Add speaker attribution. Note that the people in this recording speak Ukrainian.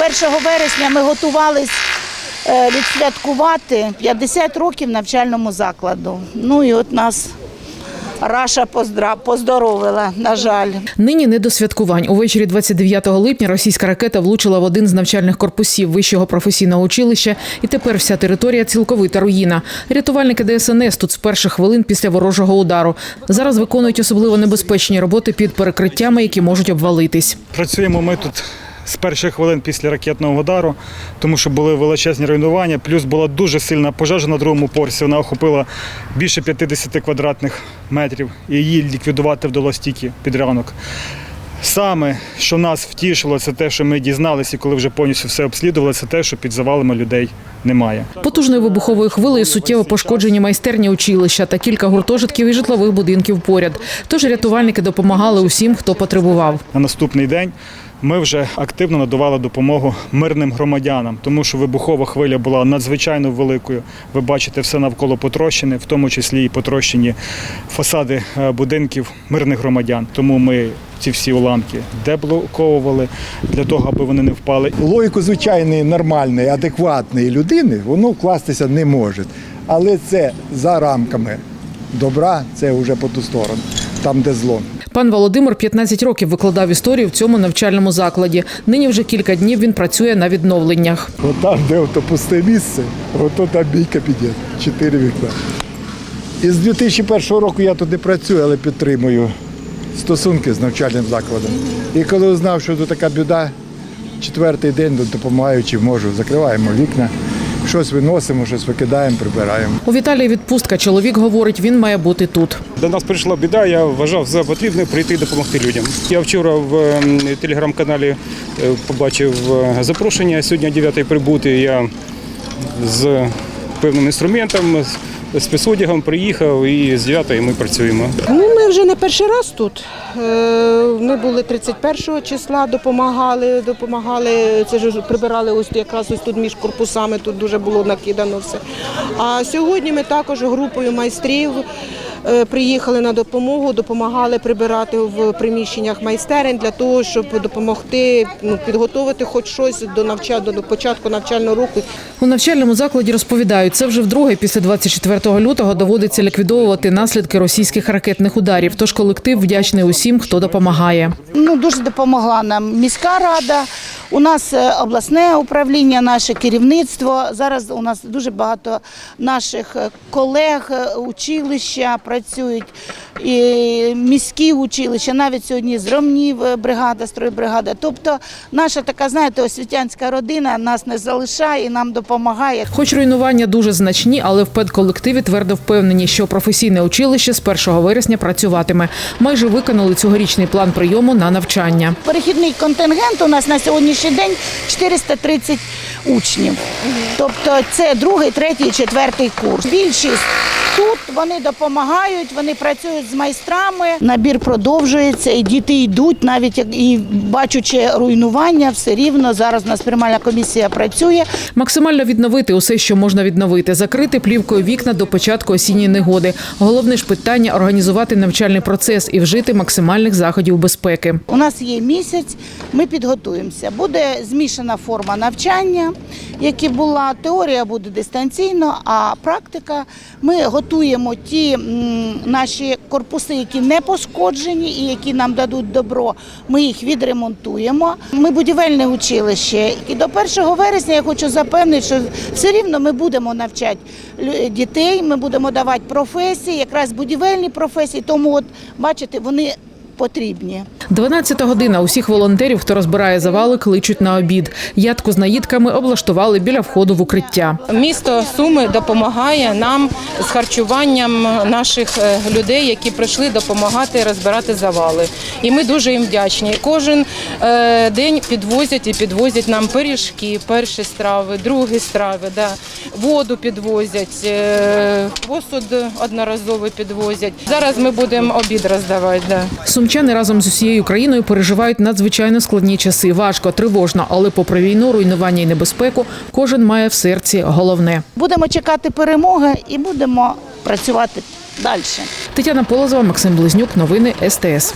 Speaker 1: 1 вересня ми готувались е, відсвяткувати 50 років навчальному закладу. Ну і от нас Раша поздра- поздоровила, на жаль.
Speaker 2: Нині не до святкувань. Увечері 29 липня російська ракета влучила в один з навчальних корпусів вищого професійного училища, і тепер вся територія цілковита руїна. Рятувальники ДСНС тут з перших хвилин після ворожого удару. Зараз виконують особливо небезпечні роботи під перекриттями, які можуть обвалитись.
Speaker 3: Працюємо ми тут з перших хвилин після ракетного удару, тому що були величезні руйнування. Плюс була дуже сильна пожежа на другому поверсі. Вона охопила більше 50 квадратних метрів, і її ліквідувати вдалося тільки під ранок. Саме, що нас втішило, це те, що ми дізналися, коли вже повністю все обслідували, це те, що під завалами людей немає.
Speaker 2: Потужною вибуховою хвилею суттєво пошкоджені майстерні училища та кілька гуртожитків і житлових будинків поряд. Тож рятувальники допомагали усім, хто потребував.
Speaker 3: На наступний день ми вже активно надавали допомогу мирним громадянам, тому що вибухова хвиля була надзвичайно великою. Ви бачите, все навколо потрощене, в тому числі і потрощені фасади е, будинків мирних громадян. Тому ми ці всі уламки деблоковували для того, аби вони не впали.
Speaker 4: логіку звичайної, нормальної, адекватної людини воно вкластися не може. Але це за рамками добра, це вже по ту сторону, там, де зло.
Speaker 2: Пан Володимир 15 років викладав історію в цьому навчальному закладі. Нині вже кілька днів він працює на відновленнях.
Speaker 4: От там, де ото пусте місце, ото там мій кабінет, чотири вікна. І з 2001 року я тут не працюю, але підтримую стосунки з навчальним закладом. І коли узнав, що тут така біда, четвертий день допомагаю, чи можу, закриваємо вікна, щось виносимо, щось викидаємо, прибираємо.
Speaker 2: У Віталія відпустка. Чоловік говорить, він має бути тут.
Speaker 5: До нас прийшла біда, я вважав за потрібне прийти і допомогти людям. Я вчора в ем, телеграм-каналі е, побачив е, запрошення сьогодні 9 прибути. Я з певним інструментом, з- з спецодягом приїхав і з 9 ми працюємо.
Speaker 6: Вже не перший раз тут. Е, Ми були 31 числа, допомагали, допомагали. Це ж прибирали ось якраз ось тут між корпусами, тут дуже було накидано все. А сьогодні ми також групою майстрів приїхали на допомогу, допомагали прибирати в приміщеннях майстерень для того, щоб допомогти ну, підготовити хоч щось до навча до початку навчального року.
Speaker 2: У навчальному закладі розповідають, це вже вдруге після 24 лютого доводиться ліквідовувати наслідки російських ракетних ударів. Тож колектив вдячний усім, хто допомагає.
Speaker 1: Ну, дуже допомогла нам міська рада. У нас е, обласне управління, наше керівництво. Зараз у нас дуже багато наших е, колег, е, училища працюють, і міські училища, навіть сьогодні з Ромнів бригада, стройбригада. Тобто наша така, знаєте, освітянська родина нас не залишає і нам допомагає.
Speaker 2: Хоч руйнування дуже значні, але в педколективі твердо впевнені, що професійне училище з 1 вересня працюватиме. Майже виконали цьогорічний план прийому на навчання.
Speaker 1: Перехідний контингент у нас на сьогоднішній день 430 учнів. Тобто це другий, третій, четвертий курс. Більшість тут вони допомагають, вони працюють з майстрами. Набір продовжується, і діти йдуть, навіть і бачучи руйнування, все рівно зараз у нас приймальна комісія працює.
Speaker 2: Максимально відновити усе, що можна відновити, закрити плівкою вікна до початку осінньої негоди. Головне ж питання організувати навчальний процес і вжити максимальних заходів безпеки.
Speaker 1: У нас є місяць, ми підготуємося. Буде змішана форма навчання, як і була. Теорія буде дистанційно, а практика ми готуємо ті наші корпуси, які не пошкоджені і які нам дадуть добро. Ми їх відремонтуємо. Ми будівельне училище. І до 1 вересня я хочу запевнити, що все рівно ми будемо навчати дітей. Ми будемо давати професії, якраз будівельні професії. Тому, от бачите, вони потрібні.
Speaker 2: 12 година. Усіх волонтерів, хто розбирає завали, кличуть на обід. Ядку з наїдками облаштували біля входу в укриття.
Speaker 7: Місто Суми допомагає нам з харчуванням наших е, людей, які прийшли допомагати розбирати завали. І ми дуже їм вдячні. Кожен е, день підвозять і підвозять нам пиріжки, перші страви, другі страви, да. воду підвозять, е, посуд одноразовий підвозять. Зараз ми будемо обід роздавати. Да.
Speaker 2: Сумчани разом з усією країною переживають надзвичайно складні часи. Важко, тривожно, але попри війну, руйнування і небезпеку, кожен має в серці головне.
Speaker 1: Будемо чекати перемоги і будемо працювати далі.
Speaker 2: Тетяна Полозова, Максим Близнюк. Новини СТС.